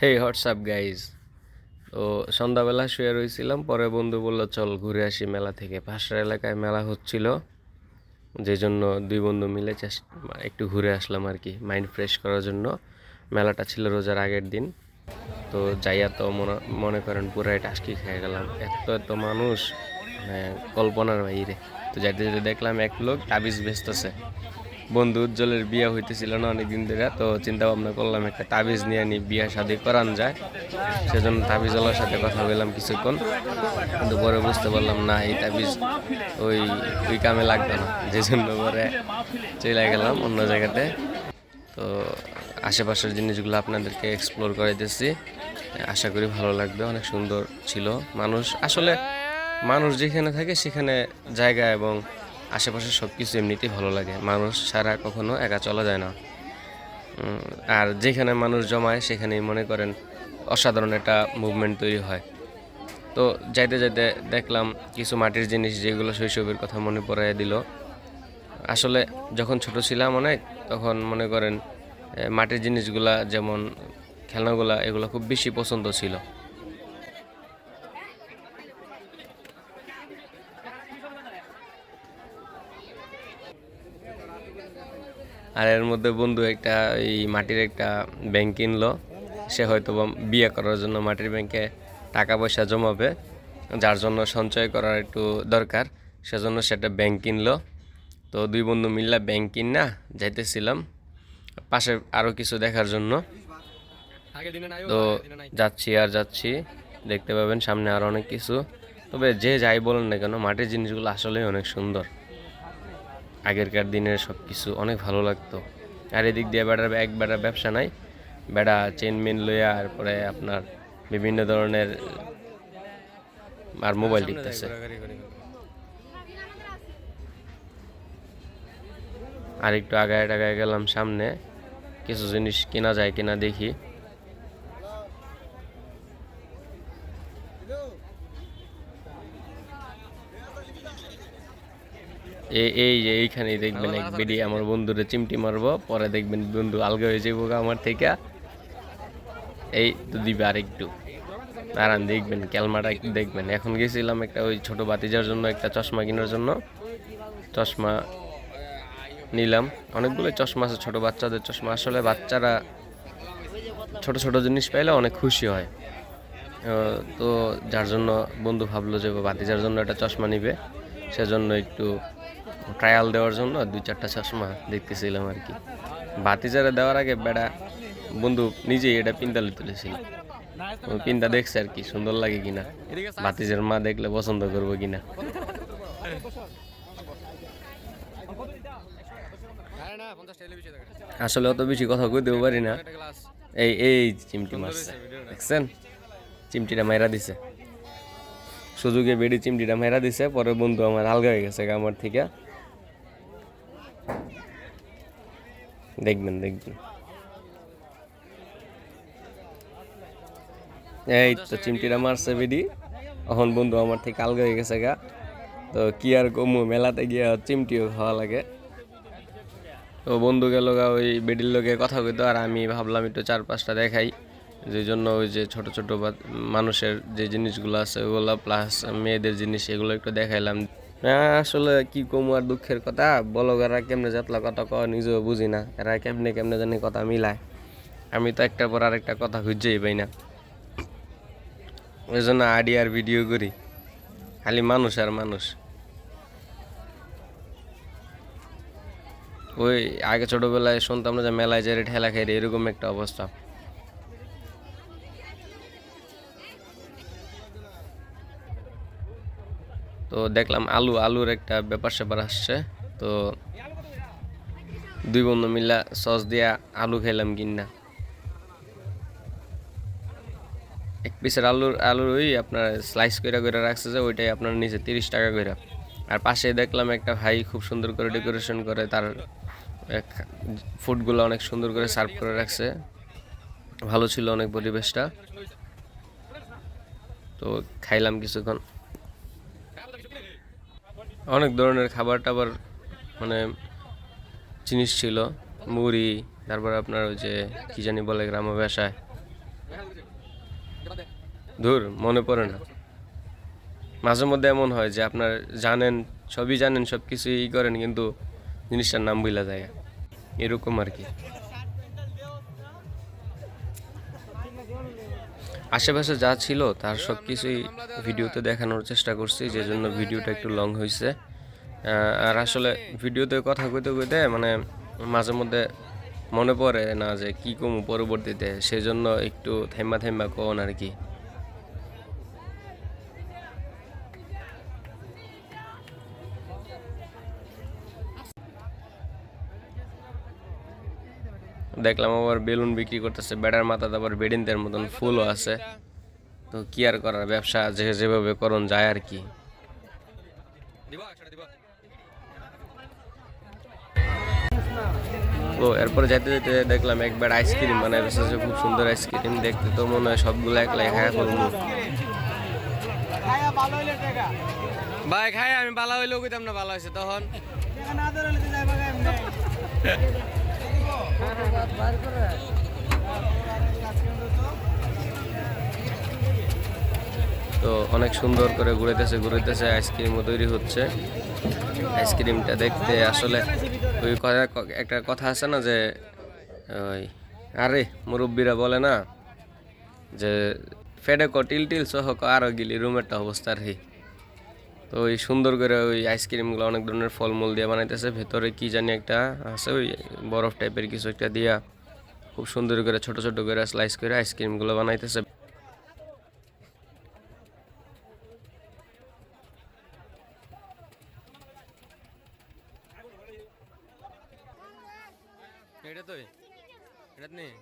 হেই WhatsApp guys তো সন্ধ্যাবেলা শুয়ে রয়েছিলাম পরে বন্ধু বলল, চল ঘুরে আসি মেলা থেকে। পাশের এলাকায় মেলা হচ্ছিল যে জন্য দুই বন্ধু মিলে চেষ্টা একটু ঘুরে আসলাম আর কি, মাইন্ড ফ্রেশ করার জন্য। মেলাটা ছিল রোজার আগের দিন। তো যাইয়া তো মনে মনে করেন পুরাই টাস্কি খেয়ে গেলাম। এত এত মানুষ মানে কল্পনার বাইরে। তো যাইতে যেতে দেখলাম এক লোক তাবিজ বেচতেছে। বন্ধু উজ্জ্বলের বিয়ে হইতেছিল না অনেকদিন ধরে, তো চিন্তা ভাবনা করলাম একটা তাবিজ নিয়ে নি, বিয়ে শাদি করান যায়। সেজন্য তাবিজ তাবিজওয়ালার সাথে কথা বললাম কিছুক্ষণ, কিন্তু পরে বুঝতে পারলাম না, এই তাবিজ ওই ওই কামে লাগবে না। যে জন্য পরে চলে গেলাম অন্য জায়গাতে। তো আশেপাশের জিনিসগুলো আপনাদেরকে এক্সপ্লোর করাইতেছি। আশা করি ভালো লাগবে, অনেক সুন্দর ছিল। মানুষ, আসলে মানুষ যেখানে থাকে সেখানে জায়গা এবং আশেপাশে সব কিছু এমনিতেই ভালো লাগে। মানুষ ছাড়া কখনো একা চলা যায় না। আর যেখানে মানুষ জমায়, সেখানেই মনে করেন অসাধারণ একটা মুভমেন্ট তৈরি হয়। তো যাইতে যাইতে দেখলাম কিছু মাটির জিনিস যেগুলো শৈশবের কথা মনে পড়াইয়া দিল। আসলে যখন ছোট ছিলাম অনেক, তখন মনে করেন মাটির জিনিসগুলা যেমন খেলনাগুলা, এগুলো খুব বেশি পছন্দ ছিল। আর এর মধ্যে বন্ধু একটা এই মাটির একটা ব্যাংক কিনলো। সে হয়তো বিয়ে করার জন্য মাটির ব্যাংকে টাকা পয়সা জমাবে যার জন্য সঞ্চয় করার একটু দরকার। সেজন্য সেটা ব্যাংক কিনলো। তো দুই বন্ধু মিল্লা ব্যাংক কিন না যাইতেছিলাম। পাশে আরও কিছু দেখার জন্য। তো যাচ্ছি আর যাচ্ছি। দেখতে পাবেন সামনে আর অনেক কিছু। তবে যে যাই বলেন না কেন মাটির জিনিসগুলো আসলেই অনেক সুন্দর। আগেরকার দিনের সব কিছু অনেক ভালো লাগতো। আর এদিক দিয়ে বেড়ার এক বেড়ার ব্যবসা নাই। বেড়া চেন মেন লইয়া তারপরে আপনার বিভিন্ন ধরনের আর মোবাইল টিকতেছে আর একটু আগায় টাগায় গেলাম সামনে। কিছু জিনিস কেনা যায় কিনা দেখি। এই এই যে এইখানেই দেখবেন এক বেডি আমার বন্ধুরে চিমটি মারবো পরে দেখবেন বন্ধু আলগা হয়ে যাব আমার থেকে। এই তো দিবে আরেকটু। দাঁড়ান দেখবেন ক্যালমাটা একটু দেখবেন। এখন গেছিলাম একটা ওই ছোট বাতিজার জন্য একটা চশমা কেনার জন্য। চশমা নিলাম। অনেকগুলো চশমা আছে ছোটো বাচ্চাদের চশমা। আসলে বাচ্চারা ছোট ছোট জিনিস পাইলে অনেক খুশি হয়। তো যার জন্য বন্ধু ভাবলো যে বাতি বাতিজার জন্য একটা চশমা নিবে। সেজন্য একটু ট্রায়াল দেওয়ার জন্য দুই চারটা চশমা দেখতেছিলাম আর কি। বাতিজারে দেওয়ার আগে বেড়া বন্ধু নিজেই এটা পিন্তালে তুলেছিল। ও পিন্তা দেখছে আর কি, সুন্দর লাগে কিনা। বাতিজার মা দেখলে পছন্দ করব কিনা। আসলে অত বেশি কথা কইতেও পারি না। এই এই চিমটি মারছে। দেখছেন? চিমটিটা মাইরা দিছে। সুযোগে বেডি চিমটিটা মেরা দিছে, পরে বন্ধু আমার আলগা হয়ে গেছে আমার থেকে। দেখবেন দেখবেন। এই তো চিমটিটা মারছে বেডি। এখন বন্ধু আমার থেকে আলগা হয়ে গেছে গা। তো কি আর কমু, মেলাতে গিয়ে চিমটিও খাওয়া লাগে। তো বন্ধু গেল গা ওই বেডির লোকে কথা কইতো, আর আমি ভাবলাম একটু চার পাঁচটা দেখাই। যে জন্য ওই যে ছোট ছোট মানুষের যে জিনিসগুলো আছে, ওগুলো প্লাস মেয়েদের জিনিস, এগুলো একটু দেখাইলাম। আসলে কি কমু আর দুঃখের কথা? বলো এরা কেমনে যাতলা কথা কয়, নিজেও বুঝি না। এরা কেমনে কেমনে জানি কথা মিলায়। আমি তো একটার পর আরেকটা কথা খুঁজেই পাই না। ওই জন্য আডি আর ভিডিও করি। খালি মানুষ আর মানুষ। ওই আগে ছোটবেলায় শুনতাম না যে মেলায় যে ঠেলা খাই এরকম একটা অবস্থা। তো দেখলাম আলু, আলুর একটা ব্যাপার স্যাপার আসছে। তো দুই বন্ধু মিলা সস দিয়া আলু খেলাম কিনা এক পিসের আলুর আলুর ওই আপনার স্লাইস করে করে রাখছে যে ওইটাই আপনার নিচে তিরিশ টাকা করে আর পাশে দেখলাম একটা ভাই খুব সুন্দর করে ডেকোরেশন করে, তার ফুডগুলো অনেক সুন্দর করে সার্ভ করে রাখছে। ভালো ছিল অনেক পরিবেশটা। তো খাইলাম কিছুক্ষণ। অনেক ধরনের খাবার টাবার মানে জিনিস ছিল। মুড়ি, তারপর আপনার ওই যে কি জানি বলে গ্রাম্য ভাষায় ধুর, মনে পড়ে না। মাঝে মধ্যে এমন হয় যে আপনার জানেন, সবই জানেন সব কিছুই করেন, কিন্তু জিনিসটার নাম ভুলা যায়। এরকম আর কি। আশেপাশে যা ছিল, তার সব কিছুই ভিডিওতে দেখানোর চেষ্টা করছি যে জন্য ভিডিওটা একটু লং হয়েছে আর আসলে ভিডিওতে কথা কইতে কইতে মানে মাঝে মধ্যে মনে পড়ে না যে কী কমু পরবর্তীতে, সেজন্য একটু থেম্মা থেম্মা কন আর কি। দেখলাম আবার বেলুন বিক্রি করতেছে বেড়ার মাথাতে আবার বেডিনদের মতন ফুলও আছে। তো কি আর করার ব্যবসা যে যেভাবে করণ যায় আর কি। তো এরপরে যেতে যেতে দেখলাম একবার আইসক্রিম মানে বেসেছে খুব সুন্দর আইসক্রিম দেখতে। তো মনে হয় সবগুলো একলাই খায়া করব খায়া ভালো হইলে টাকা ভাই খাই আমি ভালো হইলেও কইতাম না ভালো হয়েছে তখন। তো অনেক সুন্দর করে ঘুরেতেছে ঘুরেতেছে, আইসক্রিমও তৈরি হচ্ছে। আইসক্রিমটা দেখতে আসলে ওই কথা, একটা কথা আছে না যে, ওই, আরে মুরব্বীরা বলে না যে ফেডে টিল টিল সহ আরও গিলি, রুমেরটা অবস্থা রে তো ওই সুন্দর করে ওই আইসক্রিমগুলো অনেক ধরনের ফলমূল দিয়ে বানাইতেছে। ভেতরে কি জানি একটা আছে, ওই বরফ টাইপের কিছু একটা দিয়া খুব সুন্দর করে, ছোট ছোট করে স্লাইস করে আইসক্রিমগুলো বানাইতেছে এটা তো এটা নেই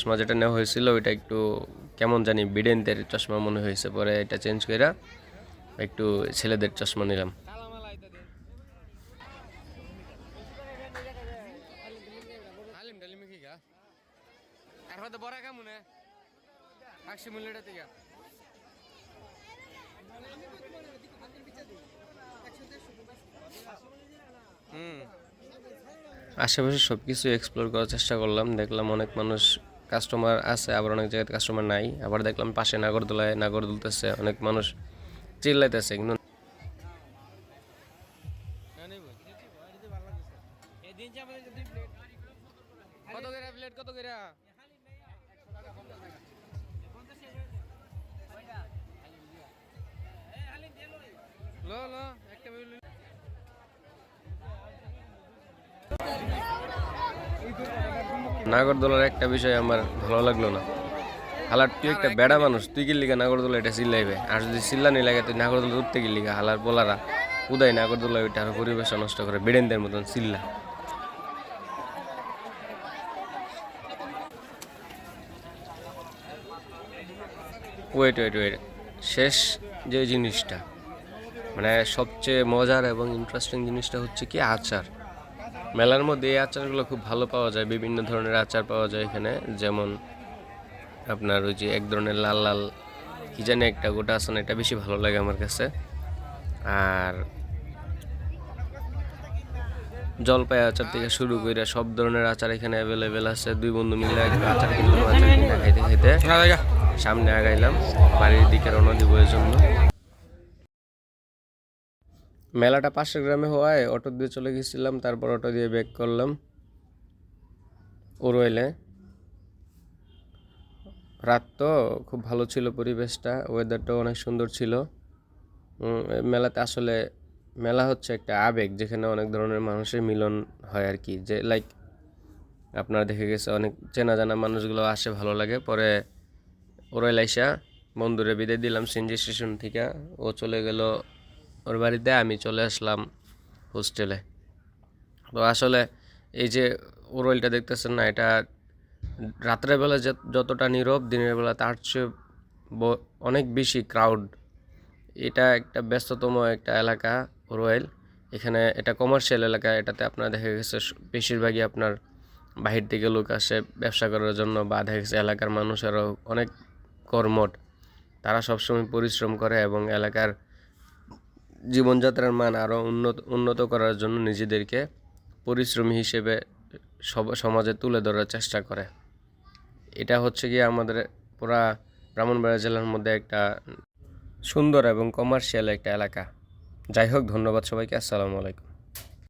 চশমা যেটা নেওয়া হয়েছিল, ওইটা একটু কেমন জানি বিডেনদের চশমা মনে হয়েছে, পরে এটা চেঞ্জ করে একটু ছেলেদের চশমা নিলাম। আশেপাশে সব কিছু এক্সপ্লোর করার চেষ্টা করলাম, দেখলাম অনেক মানুষ কাস্টমার আছে, আবার অনেক জায়গায় কাস্টমার নাই। আবার দেখলাম পাশে নাগরদোলায় নাগর দুলতেছে, অনেক মানুষ চিল্লাইতেছে, কিন্তু নাগরদোলার একটা বিষয় আমার ভালো লাগল না। হালার তুই একটা বেড়া মানুষ, তুই কি লিগা নাগরদোলা এটা চিল্লাইবে। আর যদি চিল্লানি লাগে, তুই নাগরদোলা উঠতে কি লিগা হালার বলারা উদয় নাগরদোলা ওইটা আরও পরিবেশ নষ্ট করে, বেড়েনদের মতন চিল্লা। ওয়েট ওয়েট ওয়েট শেষ যে জিনিসটা মানে সবচেয়ে মজার এবং ইন্টারেস্টিং জিনিসটা হচ্ছে কি আচার। মেলার মধ্যে এই আচারগুলো খুব ভালো পাওয়া যায় বিভিন্ন ধরনের আচার পাওয়া যায় এখানে। যেমন আপনার ওই যে এক ধরনের লাল লাল কি জানি একটা গোটা আছে না এটা বেশি ভালো লাগে আমার কাছে। আর জলপাই আচার থেকে শুরু করে সব ধরনের আচার এখানে অ্যাভেলেবেল আছে। দুই বন্ধু মিলে একটা আচার কিনলাম আচার কিনে খাইতে খাইতে। সামনে আগাইলাম বাড়ির দিকে রওনা দিব এর জন্য মেলাটা পাশের গ্রামে হওয়ায় অটো দিয়ে চলে গেছিলাম, তারপর অটো দিয়ে ব্যাক করলাম ওরোয়েলে রাত তো খুব ভালো ছিল পরিবেশটা ওয়েদারটাও অনেক সুন্দর ছিল। মেলাতে আসলে মেলা হচ্ছে একটা আবেগ, যেখানে অনেক ধরনের মানুষের মিলন হয় আর কি। যে লাইক আপনার দেখে গেছে, অনেক চেনা জানা মানুষগুলো আসে, ভালো লাগে। পরে ওরাইল আইসা বন্ধুরে বিদায় দিলাম সিনজি স্টেশন থেকে। ও চলে গেল ওর বাড়িতে আমি চলে আসলাম হোস্টেলে। তো আসলে এই যে ওরইলটা দেখতেছেন না, এটা রাত্রের বেলা যে- যতটা নীরব, দিনের বেলা তার চেয়ে অনেক বেশি ক্রাউড এটা একটা ব্যস্ততম একটা এলাকা রয়েল এখানে এটা কমার্শিয়াল এলাকা, এটাতে আপনার দেখা গেছে বেশিরভাগই আপনার বাহির থেকে লোক আসে, ব্যবসা করার জন্য বা দেখা গেছে এলাকার মানুষেরও অনেক কর্মট তারা সবসময় পরিশ্রম করে এবং এলাকার জীবনযাত্রার মান আরও উন্নত উন্নত করার জন্য নিজেদেরকে পরিশ্রমী হিসেবে সব, সমাজে তুলে ধরার চেষ্টা করে। এটা হচ্ছে গিয়ে আমাদের পুরা ব্রাহ্মণবাড়িয়া জেলার মধ্যে একটা সুন্দর এবং কমার্শিয়াল একটা এলাকা। যাই হোক, ধন্যবাদ সবাইকে। আসসালামু আলাইকুম।